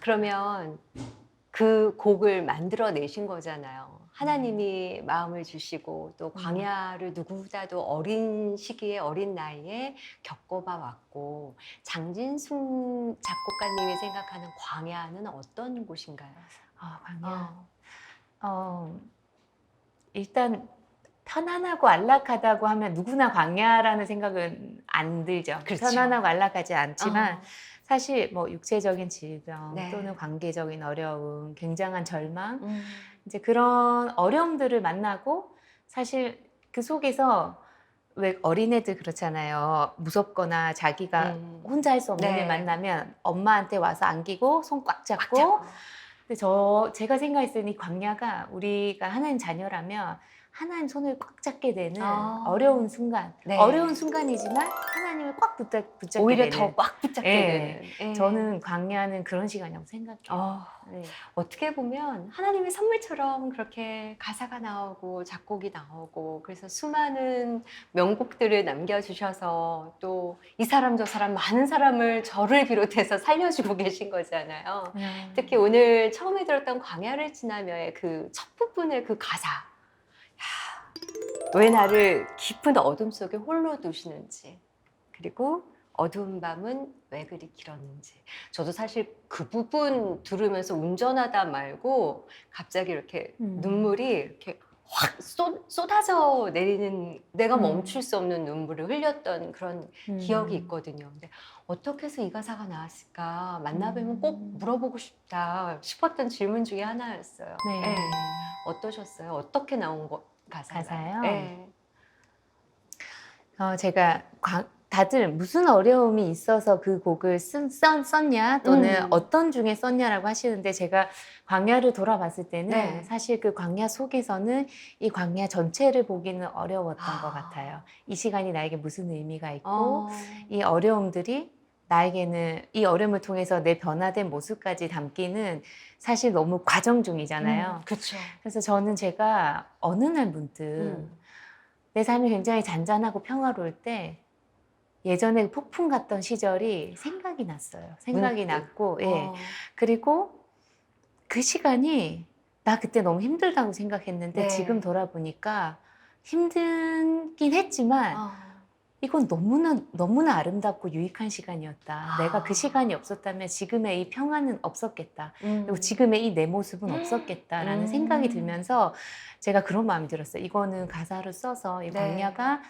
그러면 그 곡을 만들어 내신 거잖아요. 하나님이 마음을 주시고 또 광야를 누구보다도 어린 시기에 어린 나이에 겪어봐 왔고 장진순 작곡가님이 생각하는 광야는 어떤 곳인가요? 아, 광야. 어. 어, 일단 편안하고 안락하다고 하면 누구나 광야라는 생각은 안 들죠. 그렇죠. 편안하고 안락하지 않지만 어. 사실 뭐 육체적인 질병 네. 또는 관계적인 어려움, 굉장한 절망 음. 이제 그런 어려움들을 만나고 사실 그 속에서 왜 어린애들 그렇잖아요. 무섭거나 자기가 음. 혼자 할 수 없는 네. 일 만나면 엄마한테 와서 안기고 손꽉꽉 잡고 잡고. 근데 저 제가 생각했을 때 이 광야가 우리가 하나님 자녀라면 하나님 손을 꽉 잡게 되는 아. 어려운 순간 네. 어려운 순간이지만 하나님을 꽉 붙잡, 붙잡게 오히려 되는 더 꽉 붙잡게 예. 되는. 예. 저는 광야는 그런 시간이라고 생각해요. 어, 네. 어떻게 보면 하나님의 선물처럼 그렇게 가사가 나오고 작곡이 나오고 그래서 수많은 명곡들을 남겨주셔서 또 이 사람 저 사람 많은 사람을 저를 비롯해서 살려주고 계신 거잖아요. 음. 특히 오늘 처음에 들었던 광야를 지나며의 그 첫 부분의 그 가사. 야, 왜 나를 깊은 어둠 속에 홀로 두시는지. 그리고 어두운 밤은 왜 그리 길었는지. 저도 사실 그 부분 들으면서 운전하다 말고 갑자기 이렇게 음. 눈물이 이렇게 확 쏟, 쏟아져 내리는 내가 음. 멈출 수 없는 눈물을 흘렸던 그런 음. 기억이 있거든요. 근데 어떻게 해서 이 가사가 나왔을까? 만나뵈면 음. 꼭 물어보고 싶다 싶었던 질문 중에 하나였어요. 네. 예. 어떠셨어요? 어떻게 나온 거 가사가? 가사요? 예. 어, 제가 광- 다들 무슨 어려움이 있어서 그 곡을 쓴, 썼, 썼냐 또는 음. 어떤 중에 썼냐라고 하시는데 제가 광야를 돌아봤을 때는 네. 사실 그 광야 속에서는 이 광야 전체를 보기는 어려웠던 아. 것 같아요. 이 시간이 나에게 무슨 의미가 있고 어. 이 어려움들이 나에게는 이 어려움을 통해서 내 변화된 모습까지 담기는 사실 너무 과정 중이잖아요. 그렇죠. 그래서 저는 제가 어느 날 문득 음. 내 삶이 굉장히 잔잔하고 평화로울 때 예전에 폭풍 같던 시절이 생각이 났어요. 생각이 문득. 났고, 예. 어. 그리고 그 시간이 나 그때 너무 힘들다고 생각했는데 네. 지금 돌아보니까 힘들긴 했지만 어. 이건 너무나 너무나 아름답고 유익한 시간이었다. 아. 내가 그 시간이 없었다면 지금의 이 평화는 없었겠다. 음. 그리고 지금의 이 내 모습은 음. 없었겠다라는 음. 생각이 들면서 제가 그런 마음이 들었어요. 이거는 가사로 써서 이 네. 광야가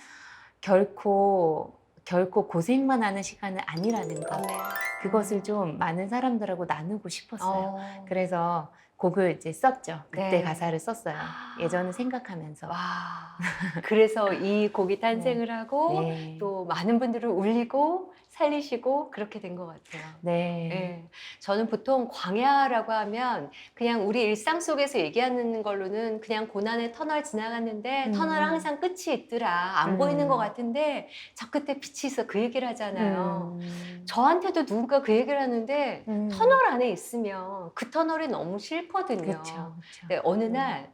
결코 결코 고생만 하는 시간은 아니라는 것. 네. 그것을 좀 많은 사람들하고 나누고 싶었어요. 어. 그래서 곡을 이제 썼죠. 그때 네. 가사를 썼어요. 예전을 생각하면서. 와. 그래서 이 곡이 탄생을 하고 네. 또 많은 분들을 울리고 살리시고 그렇게 된 것 같아요. 네. 예. 저는 보통 광야라고 하면 그냥 우리 일상 속에서 얘기하는 걸로는 그냥 고난의 터널 지나갔는데 음. 터널 항상 끝이 있더라. 안 음. 보이는 것 같은데 저 끝에 빛이 있어. 그 얘기를 하잖아요. 음. 저한테도 누군가 그 얘기를 하는데 음. 터널 안에 있으면 그 터널이 너무 싫거든요. 그렇죠. 근데 어느 음. 날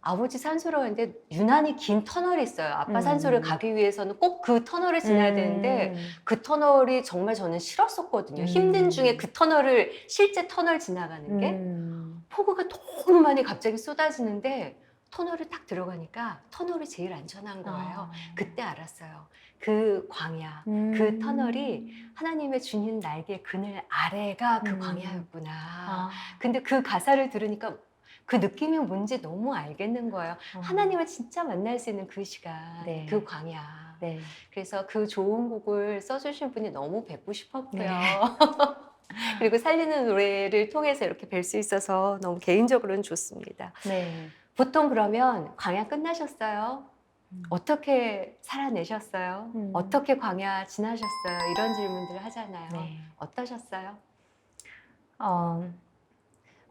아버지 산소를 가는데 유난히 긴 터널이 있어요. 아빠 음. 산소를 가기 위해서는 꼭 그 터널을 지나야 되는데 그 터널이 정말 저는 싫었었거든요. 음. 힘든 중에 그 터널을 실제 터널 지나가는 게 음. 폭우가 너무 많이 갑자기 쏟아지는데 터널을 딱 들어가니까 터널이 제일 안전한 거예요. 아. 그때 알았어요. 그 광야, 음. 그 터널이 하나님의 주님 날개 그늘 아래가 그 음. 광야였구나. 아. 근데 그 가사를 들으니까 그 느낌이 뭔지 너무 알겠는 거예요. 어. 하나님을 진짜 만날 수 있는 그 시간, 네. 그 광야. 네. 그래서 그 좋은 곡을 써주신 분이 너무 뵙고 싶었고요. 네. 그리고 살리는 노래를 통해서 이렇게 뵐 수 있어서 너무 개인적으로는 좋습니다. 네. 보통 그러면 광야 끝나셨어요? 음. 어떻게 살아내셨어요? 음. 어떻게 광야 지나셨어요? 이런 질문들을 하잖아요. 네. 어떠셨어요? 어,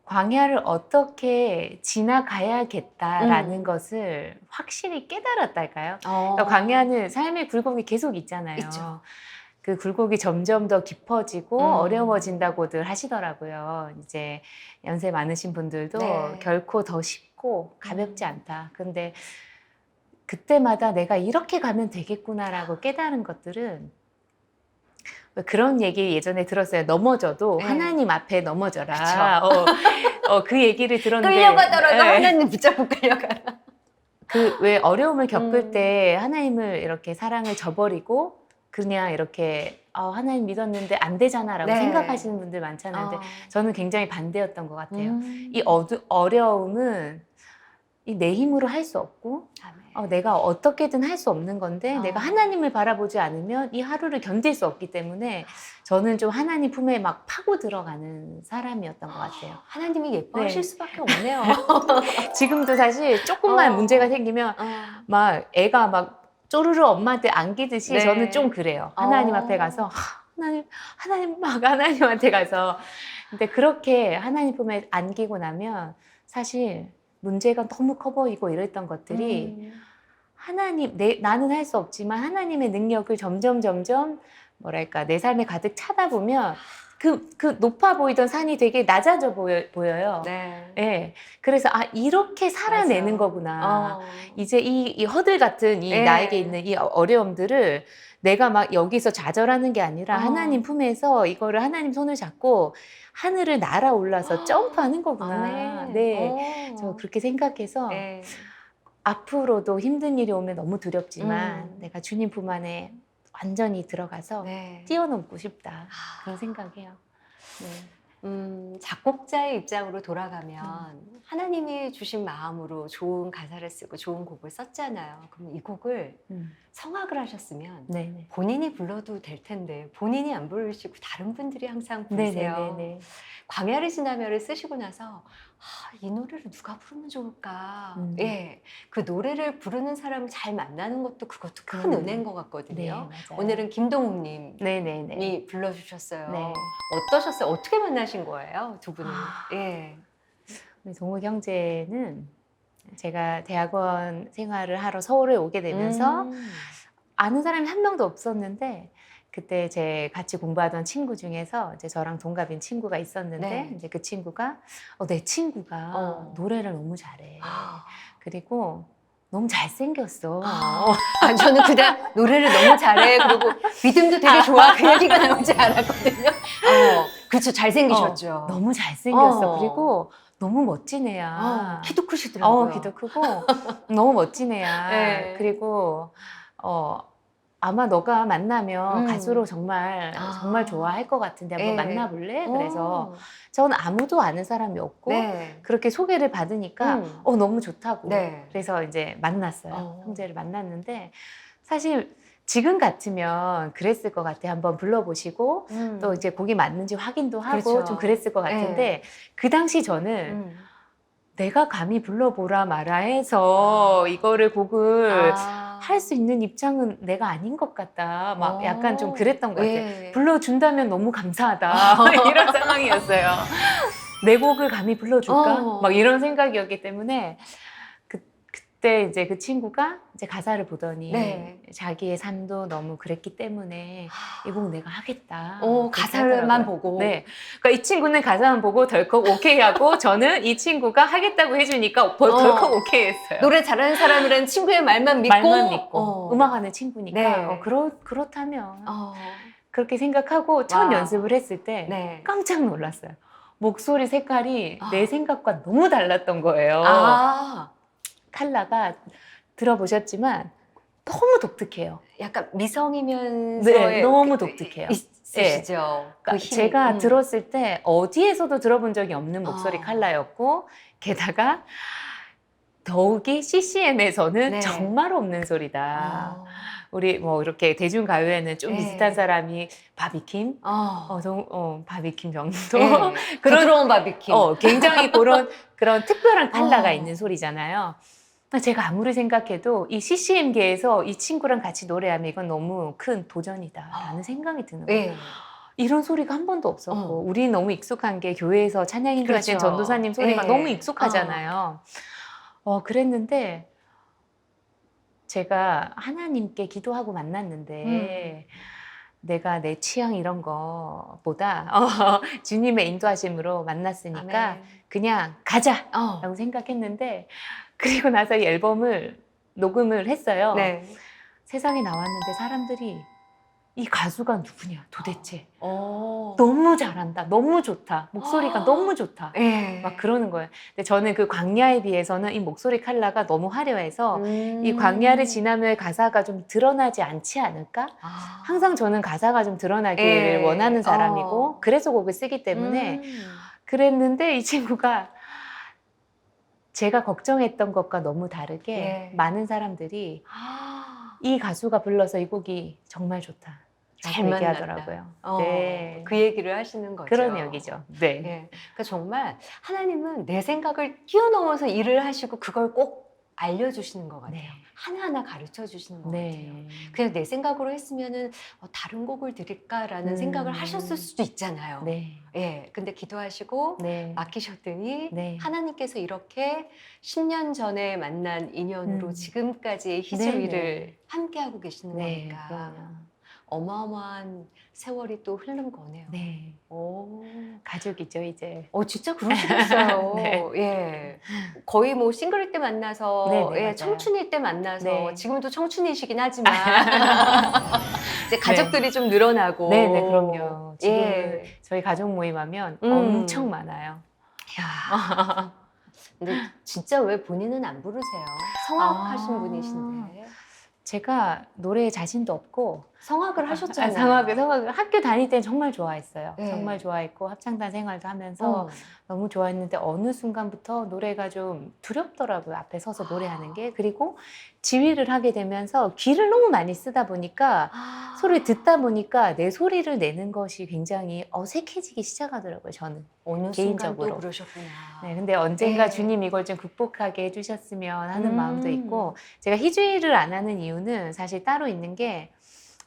광야를 어떻게 지나가야겠다라는 음. 것을 확실히 깨달았달까요? 어. 그러니까 광야는 삶의 굴곡이 계속 있잖아요. 있죠. 그 굴곡이 점점 더 깊어지고 음. 어려워진다고들 하시더라고요. 이제 연세 많으신 분들도 네. 결코 더 쉽고 가볍지 음. 않다. 근데 그때마다 내가 이렇게 가면 되겠구나라고 깨달은 것들은 왜 그런 얘기 예전에 들었어요. 넘어져도 네. 하나님 앞에 넘어져라. 어, 어, 그 얘기를 들었는데 끌려가더라도 예. 하나님 붙잡고 끌려가라. 그 왜 어려움을 겪을 음. 때 하나님을 이렇게 사랑을 저버리고 그냥 이렇게 아, 하나님 믿었는데 안 되잖아라고 네. 생각하시는 분들 많잖아요. 근데 어. 저는 굉장히 반대였던 것 같아요. 음. 이 어두, 어려움은 이 내 힘으로 할 수 없고 아멘. 어, 내가 어떻게든 할 수 없는 건데 어. 내가 하나님을 바라보지 않으면 이 하루를 견딜 수 없기 때문에 저는 좀 하나님 품에 막 파고 들어가는 사람이었던 것 같아요. 하나님이 예뻐하실 네. 수밖에 없네요. 지금도 사실 조금만 어. 문제가 생기면 어. 막 애가 막 쪼르르 엄마한테 안기듯이 네. 저는 좀 그래요. 하나님 어. 앞에 가서 하, 하나님 하나님 막 하나님한테 가서 근데 그렇게 하나님 품에 안기고 나면 사실 문제가 너무 커 보이고 이랬던 것들이 음. 하나님 내 나는 할 수 없지만 하나님의 능력을 점점 점점 뭐랄까 내 삶에 가득 차다 보면 그 그 높아 보이던 산이 되게 낮아져 보여, 보여요. 네. 예. 그래서 아 이렇게 살아내는 맞아. 거구나. 어. 이제 이, 이 허들 같은 이 네. 나에게 있는 이 어려움들을 내가 막 여기서 좌절하는 게 아니라 어. 하나님 품에서 이거를 하나님 손을 잡고 하늘을 날아올라서 아. 점프하는 거구나. 아멘. 네. 어. 저 그렇게 생각해서 네. 앞으로도 힘든 일이 오면 너무 두렵지만 음. 내가 주님 품 안에 완전히 들어가서 네. 뛰어넘고 싶다. 아. 그런 생각이에요. 네. 음, 작곡자의 입장으로 돌아가면 하나님이 주신 마음으로 좋은 가사를 쓰고 좋은 곡을 썼잖아요. 그럼 이 곡을 음. 성악을 하셨으면 네네. 본인이 불러도 될 텐데 본인이 안 부르시고 다른 분들이 항상 부르세요. 네네네. 광야를 지나며를 쓰시고 나서 아, 이 노래를 누가 부르면 좋을까? 음. 예, 그 노래를 부르는 사람을 잘 만나는 것도 그것도 큰 음. 은혜인 것 네, 같거든요. 맞아요. 오늘은 김동욱님이 네네네. 불러주셨어요. 네. 어떠셨어요? 어떻게 만나신 거예요, 두 분은? 아. 예. 우리 동욱 형제는 제가 대학원 생활을 하러 서울에 오게 되면서 음. 아는 사람이 한 명도 없었는데 그때 제 같이 공부하던 친구 중에서 이제 저랑 동갑인 친구가 있었는데 네. 이제 그 친구가 어, 내 친구가 어. 노래를 너무 잘해. 아. 그리고 너무 잘생겼어. 아, 아, 저는 그냥 노래를 너무 잘해. 그리고 믿음도 되게 좋아. 그 얘기가 나오지 않았거든요. 어, 그렇죠. 잘생기셨죠. 너무 잘생겼어. 어. 그리고 너무 멋진 애야. 어, 키도 크시더라고요. 어, 키도 크고 너무 멋진 애야. 네. 그리고 어 아마 너가 만나면 음. 가수로 정말 아. 정말 좋아할 것 같은데 한번 네. 만나볼래? 어. 그래서 저는 아무도 아는 사람이 없고 네. 그렇게 소개를 받으니까 음. 어 너무 좋다고. 네. 그래서 이제 만났어요. 어. 형제를 만났는데 사실 지금 같으면 그랬을 것 같아. 한번 불러보시고 음. 또 이제 곡이 맞는지 확인도 하고 그렇죠. 좀 그랬을 것 같은데 그 당시 저는 음. 내가 감히 불러보라 마라 해서 이거를 곡을 아. 할 수 있는 입장은 내가 아닌 것 같다. 막 어. 약간 좀 그랬던 것 같아요. 예. 불러준다면 너무 감사하다. 이런 상황이었어요. 내 곡을 감히 불러줄까? 어. 막 이런 생각이었기 때문에 그, 그때 이제 그 친구가 이제 가사를 보더니 네. 자기의 삶도 너무 그랬기 때문에 이 곡 내가 하겠다. 어, 그렇게 가사를만 하더라고요. 보고. 네. 그러니까 이 친구는 가사만 보고 덜컥 오케이 하고 저는 이 친구가 하겠다고 해주니까 벌- 어. 덜컥 오케이 했어요. 노래 잘하는 사람이라는 친구의 말만 믿고. 말만 믿고 어. 음악하는 친구니까 네. 어, 그렇, 그렇다면 어. 그렇게 생각하고 첫 와. 연습을 했을 때 네. 깜짝 놀랐어요. 목소리 색깔이 아. 내 생각과 너무 달랐던 거예요. 아, 칼라가 들어보셨지만 너무 독특해요. 약간 미성이면서 네, 너무 독특해요. 있으시죠. 그 그러니까. 제가 음. 들었을 때 어디에서도 들어본 적이 없는 목소리 아. 칼라였고 게다가 더욱이 CCM에서는 네. 정말 없는 소리다. 아. 우리 뭐 이렇게 대중 가요에는 좀 네. 비슷한 사람이 바비킴, 어. 어, 정- 어, 바비킴 정도 네. 그런 부드러운 바비킴. 어, 굉장히 그런 그런 특별한 칼라가 어. 있는 소리잖아요. 그러니까 제가 아무리 생각해도 이 CCM계에서 이 친구랑 같이 노래하면 이건 너무 큰 도전이다라는 어. 생각이 드는 거예요. 네. 이런 소리가 한 번도 없었고 어. 우리 너무 익숙한 게 교회에서 찬양 인도하신 그렇죠. 전도사님 소리가 네. 너무 익숙하잖아요. 어. 그랬는데 제가 하나님께 기도하고 만났는데 내가 내 취향 이런 거보다 어, 주님의 인도하심으로 만났으니까 아멘. 그냥 가자라고 어. 생각했는데 그리고 나서 이 앨범을 녹음을 했어요. 네. 세상에 나왔는데 사람들이 이 가수가 누구냐 도대체 어. 너무 잘한다 너무 좋다 목소리가 아. 너무 좋다 예. 막 그러는 거예요. 근데 저는 그 광야에 비해서는 이 목소리 컬러가 너무 화려해서 음. 이 광야를 지나며의 가사가 좀 드러나지 않지 않을까? 아. 항상 저는 가사가 좀 드러나기를 예. 원하는 사람이고 어. 그래서 곡을 쓰기 때문에 음. 그랬는데 이 친구가 제가 걱정했던 것과 너무 다르게 예. 많은 사람들이 아. 이 가수가 불러서 이 곡이 정말 좋다. 잘. 얘기하더라고요. 어, 네. 그 얘기를 하시는 거죠. 그런 얘기죠. 네. 예. 그러니까 정말 하나님은 내 생각을 뛰어넘어서 일을 하시고 그걸 꼭 알려주시는 것 같아요. 네. 하나하나 가르쳐 주시는 것 같아요. 네. 그냥 내 생각으로 했으면은 어, 다른 곡을 드릴까라는 음. 생각을 하셨을 수도 있잖아요. 네. 예. 근데 기도하시고 네. 맡기셨더니 네. 하나님께서 이렇게 10년 전에 만난 인연으로 음. 지금까지의 희주위를 네네. 함께하고 계시는 네. 거니까 그럼요. 어마어마한 세월이 또 흐른 거네요. 네. 오. 가족이죠, 이제. 어 진짜 그러시겠어요. 네. 예. 거의 뭐 싱글일 때 만나서 네, 네, 예, 맞아요. 청춘일 때 만나서 네. 지금도 청춘이시긴 하지만 이제 가족들이 좀 늘어나고 네, 네, 그럼요. 지금 예. 저희 가족 모임하면 음. 엄청 많아요. 야. 근데 진짜 왜 본인은 안 부르세요? 성악하신 아. 분이신데 제가 노래에 자신도 없고 성악을 하셨잖아요. 아, 성악을 성악을 학교 다닐 땐 정말 좋아했어요. 네. 정말 좋아했고 합창단 생활도 하면서 어. 너무 좋아했는데 어느 순간부터 노래가 좀 두렵더라고요. 앞에 서서 노래하는 게. 그리고 지휘를 하게 되면서 귀를 너무 많이 쓰다 보니까 아. 소리를 듣다 보니까 내 소리를 내는 것이 굉장히 어색해지기 시작하더라고요. 저는. 어느 개인적으로. 그러셨구나. 네, 근데 언젠가 네. 주님 이걸 좀 극복하게 해주셨으면 하는 음. 마음도 있고 제가 희주일을 안 하는 이유는 사실 따로 있는 게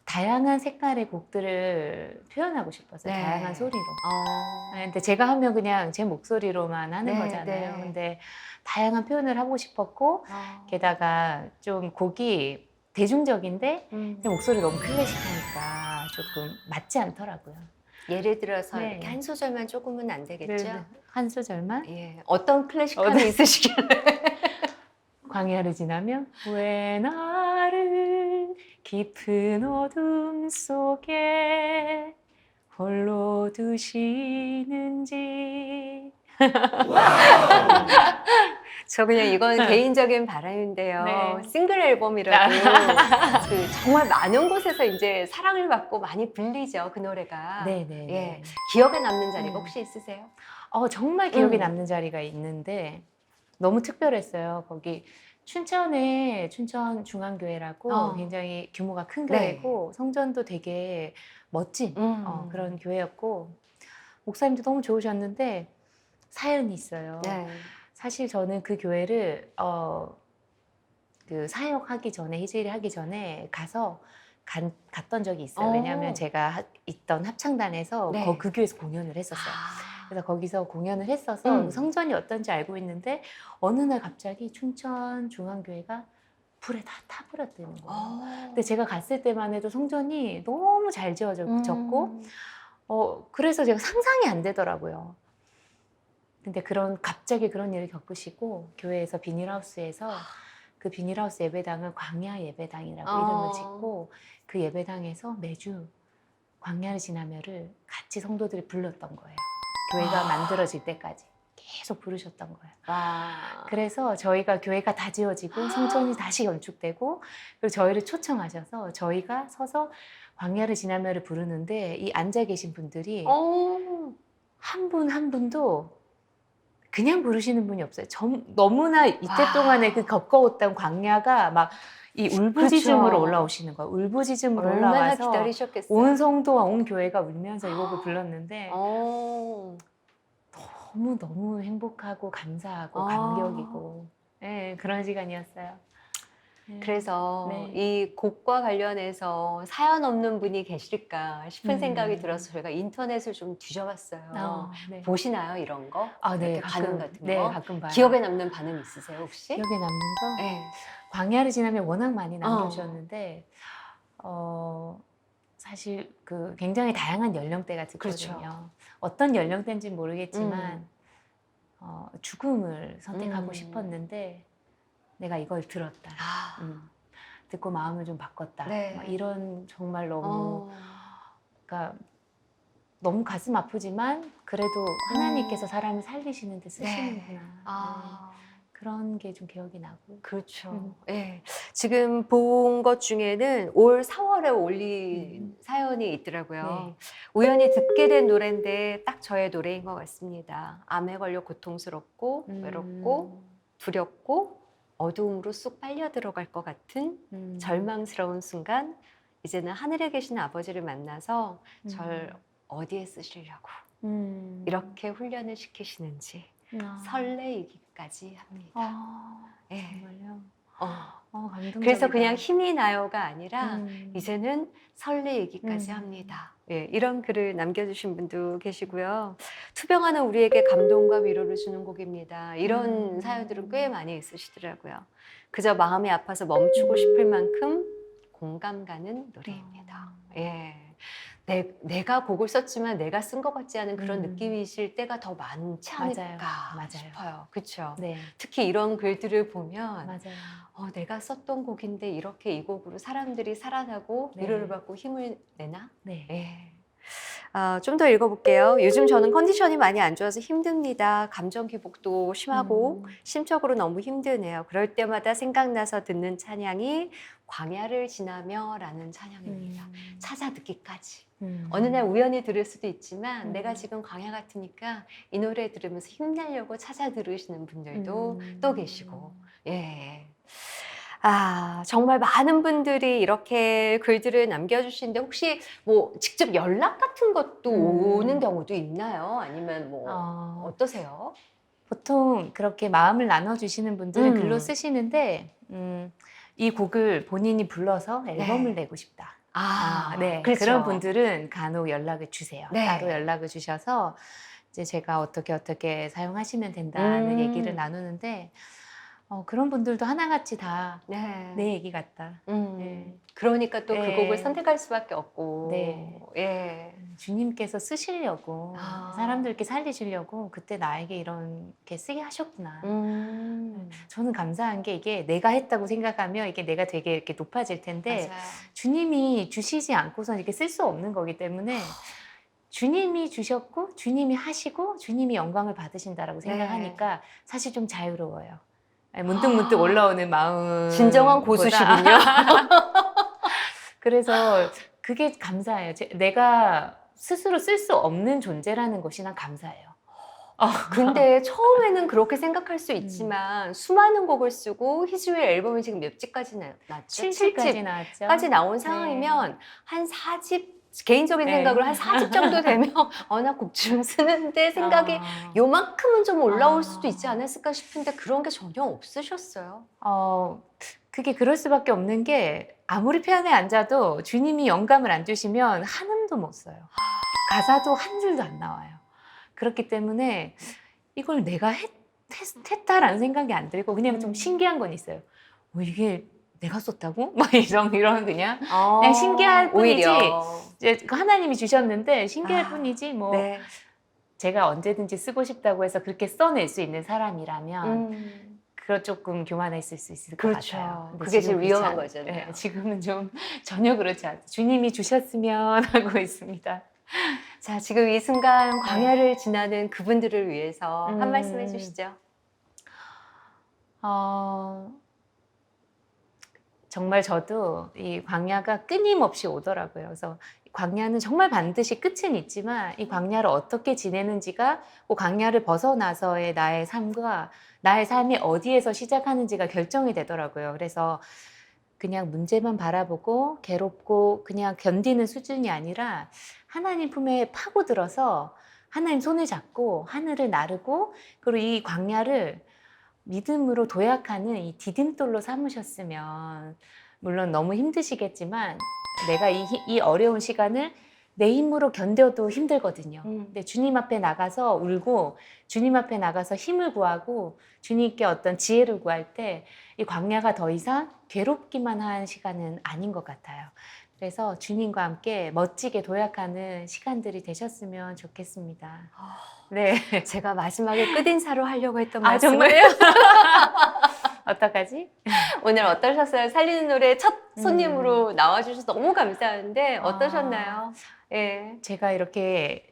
다양한 색깔의 곡들을 표현하고 싶었어요. 네. 다양한 소리로. 어. 네, 근데 제가 하면 그냥 제 목소리로만 하는 네, 거잖아요. 네. 근데 다양한 표현을 하고 싶었고 어. 게다가 좀 곡이 대중적인데 음. 제 목소리 너무 클래식하니까 조금 맞지 않더라고요. 예를 들어서 네. 이렇게 한 소절만 조금은 안 되겠죠? 네, 한 소절만 예. 어떤 클래식함이 어, 네. 있으시길래? 광야를 지나면 왜 나를 깊은 어둠 속에 홀로 두시는지 저 그냥 이건 개인적인 바람인데요. 네. 싱글 앨범이라도 그 정말 많은 곳에서 이제 사랑을 받고 많이 불리죠 그 노래가. 네네 예. 기억에 남는 자리가 음. 혹시 있으세요? 어 정말 기억에 음. 남는 자리가 있는데 너무 특별했어요 거기 춘천에 춘천 중앙교회라고 어. 굉장히 규모가 큰 네. 교회고 성전도 되게 멋진 음. 어, 그런 교회였고 목사님도 너무 좋으셨는데 사연이 있어요. 네. 사실 저는 그 교회를 어, 그 사역하기 전에 희주일 하기 전에 가서 간- 갔던 적이 있어요. 어. 왜냐하면 제가 하- 있던 합창단에서 네. 거- 그 교회에서 공연을 했었어요. 아. 그래서 거기서 공연을 했어서 음. 성전이 어떤지 알고 있는데 어느 날 갑자기 춘천 중앙교회가 불에 다 타버렸다는 거예요. 어. 근데 제가 갔을 때만 해도 성전이 너무 잘 지어졌고 음. 어, 그래서 제가 상상이 안 되더라고요. 근데 그런, 갑자기 그런 일을 겪으시고, 교회에서 비닐하우스에서 그 비닐하우스 예배당을 광야 예배당이라고 어. 이름을 짓고, 그 예배당에서 매주 광야를 지나며를 같이 성도들이 불렀던 거예요. 교회가 아. 만들어질 때까지. 계속 부르셨던 거예요. 와. 그래서 저희가 교회가 다 지어지고 성전이 다시 건축되고 그리고 저희를 초청하셔서 저희가 서서 광야를 지나며를 부르는데 이 앉아 계신 분들이 어. 한분한 분도 그냥 부르시는 분이 없어요. 점- 너무나 이때 와. 동안에 그 겪어왔던 광야가 막 이 울부짖음으로 그렇죠. 올라오시는 거예요. 울부짖음으로 얼마나 올라와서 기다리셨겠어요. 온 성도와 온 교회가 울면서 이 곡을 불렀는데 어. 너무 너무 행복하고 감사하고 아. 감격이고 네, 그런 시간이었어요. 네. 그래서 네. 이 곡과 관련해서 사연 없는 분이 계실까 싶은 음. 생각이 들어서 저희가 인터넷을 좀 뒤져봤어요. 어, 네. 보시나요 이런 거? 아, 네, 이렇게 반응 같은 네, 거? 가끔 봐요. 기억에 남는 반응 있으세요 혹시? 기억에 남는 거? 네. 광야를 지나면 워낙 많이 남겨주셨는데 어, 사실 그 굉장히 다양한 연령대가 듣거든요. 그렇죠. 어떤 연령대인지 모르겠지만 음. 어, 죽음을 선택하고 음. 싶었는데 내가 이걸 들었다. 아, 음. 듣고 마음을 좀 바꿨다. 네. 막 이런 정말 너무 어. 그러니까 너무 가슴 아프지만 그래도 하나님께서 사람을 살리시는데 쓰시는구나. 네. 아. 그런 게 좀 기억이 나고. 그렇죠. 음. 예. 지금 본 것 중에는 올 4월에 올린 음. 사연이 있더라고요. 네. 우연히 듣게 된 노래인데 딱 저의 노래인 것 같습니다. 암에 걸려 고통스럽고 음. 외롭고 두렵고 어두움으로 쑥 빨려 들어갈 것 같은 음. 절망스러운 순간 이제는 하늘에 계신 아버지를 만나서 음. 절 어디에 쓰시려고 음. 이렇게 훈련을 시키시는지 아. 설레이기까지 합니다. 아, 예. 정말요. 어. 어. 그래서 그냥 힘이 나요가 아니라 음. 이제는 설레이기까지 음. 합니다. 예, 이런 글을 남겨주신 분도 계시고요. 투병하는 우리에게 감동과 위로를 주는 곡입니다. 이런 음. 사연들은 꽤 많이 있으시더라고요. 그저 마음이 아파서 멈추고 싶을 만큼 공감 가는 노래입니다. 어. 예. 내, 내가 곡을 썼지만 내가 쓴 것 같지 않은 그런 음. 느낌이실 때가 더 많지 않을까 맞아요. 맞아요. 싶어요. 그렇죠. 네, 특히 이런 글들을 보면 맞아요. 어, 내가 썼던 곡인데 이렇게 이 곡으로 사람들이 살아나고 네. 위로를 받고 힘을 내나? 네. 예. 아, 좀더 읽어볼게요. 요즘 저는 컨디션이 많이 안 좋아서 힘듭니다. 감정 기복도 심하고 음. 심적으로 너무 힘드네요. 그럴 때마다 생각나서 듣는 찬양이 광야를 지나며라는 찬양입니다. 음. 찾아 듣기까지. 음. 어느 날 우연히 들을 수도 있지만 음. 내가 지금 광야 같으니까 이 노래 들으면서 힘내려고 찾아 들으시는 분들도 음. 또 계시고 예. 아, 정말 많은 분들이 이렇게 글들을 남겨주시는데 혹시 뭐 직접 연락 같은 것도 음. 오는 경우도 있나요? 아니면 뭐 어, 어 떠세요? 보통 그렇게 마음을 나눠주시는 분들은 음. 글로 쓰시는데 음, 이 곡을 본인이 불러서 앨범을 내고 싶다. 아, 네. 그렇죠. 그런 분들은 간혹 연락을 주세요. 네. 따로 연락을 주셔서 이제 제가 어떻게 어떻게 사용하시면 된다는 음. 얘기를 나누는데 어, 그런 분들도 하나같이 다 내 네. 얘기 같다. 음. 네. 그러니까 또 그 네. 곡을 선택할 수밖에 없고. 네. 예. 주님께서 쓰시려고 아. 사람들께 살리시려고 그때 나에게 이렇게 쓰게 하셨구나. 음. 저는 감사한 게 이게 내가 했다고 생각하면 이게 내가 되게 이렇게 높아질 텐데 맞아요. 주님이 주시지 않고선 이렇게 쓸 수 없는 거기 때문에 주님이 주셨고 주님이 하시고 주님이 영광을 받으신다라고 네. 생각하니까 사실 좀 자유로워요. 문득 문득 올라오는 마음. 진정한 고수시군요. 그래서 그게 감사해요. 제- 내가 스스로 쓸 수 없는 존재라는 것이 난 감사해요. 근데 처음에는 그렇게 생각할 수 있지만 수많은 곡을 쓰고 희주의 앨범이 지금 몇 집까지 나- 났죠? 7집까지 나왔죠. 까지 나온 상황이면 한 4집 개인적인 네. 생각으로 한 4집 정도 되면 어나 곡좀 쓰는데 생각이 아. 요만큼은 좀 올라올 아. 수도 있지 않았을까 싶은데 그런 게 전혀 없으셨어요. 어, 그게 그럴 수밖에 없는 게 아무리 편에 앉아도 주님이 영감을 안 주시면 한 음도 못 써요. 가사도 한 줄도 안 나와요. 그렇기 때문에 이걸 내가 했, 다라는 생각이 안 들고 그냥 좀 음. 신기한 건 있어요. 어, 이게 내가 썼다고? 막 이런 이런 그냥 아, 그냥 신기할 뿐이지. 오히려. 이제 그 하나님이 주셨는데 신기할 아, 뿐이지 뭐 네. 제가 언제든지 쓰고 싶다고 해서 그렇게 써낼 수 있는 사람이라면 음. 그거 조금 교만했을 수 있을 그렇죠. 것 같아요. 근데 그게 지금 제일 위험한 않- 거잖아요. 네, 지금은 좀 전혀 그렇지 않아요. 주님이 주셨으면 하고 있습니다. 자, 지금 이 순간 광야를 지나는 그분들을 위해서 한 음. 말씀 해주시죠. 어, 정말 저도 이 광야가 끊임없이 오더라고요. 그래서 광야는 정말 반드시 끝은 있지만 이 광야를 어떻게 지내는지가 그 광야를 벗어나서의 나의 삶과 나의 삶이 어디에서 시작하는지가 결정이 되더라고요. 그래서 그냥 문제만 바라보고 괴롭고 그냥 견디는 수준이 아니라 하나님 품에 파고들어서 하나님 손을 잡고 하늘을 나르고 그리고 이 광야를 믿음으로 도약하는 이 디딤돌로 삼으셨으면 물론 너무 힘드시겠지만 내가 이, 히- 이 어려운 시간을 내 힘으로 견뎌도 힘들거든요. 음. 근데 주님 앞에 나가서 울고 주님 앞에 나가서 힘을 구하고 주님께 어떤 지혜를 구할 때 이 광야가 더 이상 괴롭기만 한 시간은 아닌 것 같아요. 그래서 주님과 함께 멋지게 도약하는 시간들이 되셨으면 좋겠습니다. 아, 네. 제가 마지막에 끝인사로 하려고 했던 아, 말씀을 정말요? 어떡하지? 오늘 어떠셨어요? 살리는 노래 첫 음. 손님으로 나와주셔서 너무 감사한데 아. 어떠셨나요? 예. 제가 이렇게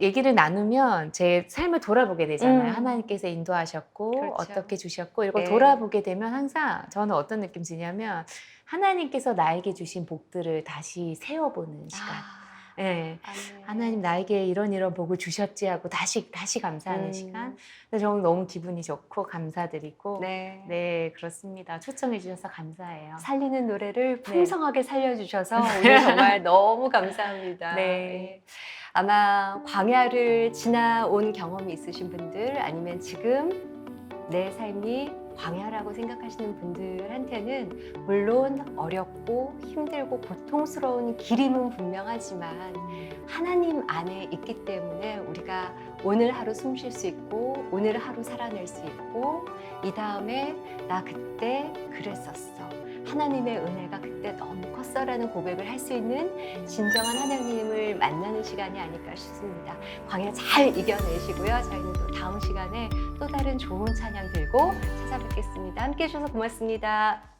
얘기를 나누면 제 삶을 돌아보게 되잖아요. 음. 하나님께서 인도하셨고 그렇죠. 어떻게 주셨고 이걸 네. 돌아보게 되면 항상 저는 어떤 느낌 드냐면 하나님께서 나에게 주신 복들을 다시 세워보는 시간. 아, 예. 아멘. 하나님 나에게 이런 이런 복을 주셨지 하고 다시 다시 감사하는 음. 시간. 그래서 저는 너무 기분이 좋고 감사드리고 네. 네. 그렇습니다. 초청해 주셔서 감사해요. 살리는 네. 노래를 풍성하게 살려주셔서 오늘 정말 너무 감사합니다. 네. 예. 아마 광야를 지나온 경험이 있으신 분들 아니면 지금 내 삶이 광야라고 생각하시는 분들한테는 물론 어렵고 힘들고 고통스러운 길임은 분명하지만 하나님 안에 있기 때문에 우리가 오늘 하루 숨 쉴 수 있고 오늘 하루 살아낼 수 있고 이 다음에 나 그때 그랬었어. 하나님의 은혜가 그때 너무 컸어라는 고백을 할 수 있는 진정한 하나님을 만나는 시간이 아닐까 싶습니다. 광야 잘 이겨내시고요. 저희는 또 다음 시간에 또 다른 좋은 찬양 들고 찾아뵙겠습니다. 함께 해주셔서 고맙습니다.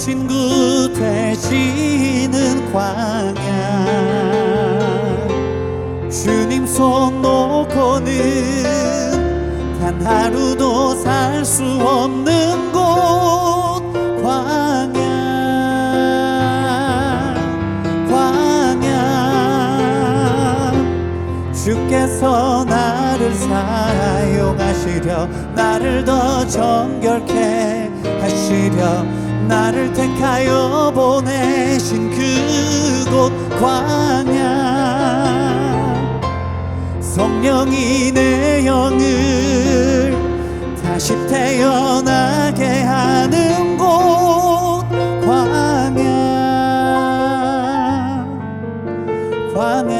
친구 되시는 광야. 주님 손 놓고는 단 하루도 살 수 없는 곳 광야. 광야. 주께서 나를 사용하시려 나를 더 정결케 하시려 나를 택하여 보내신 그곳 광야. 성령이 내 영을 다시 태어나게 하는 곳 광야. 광야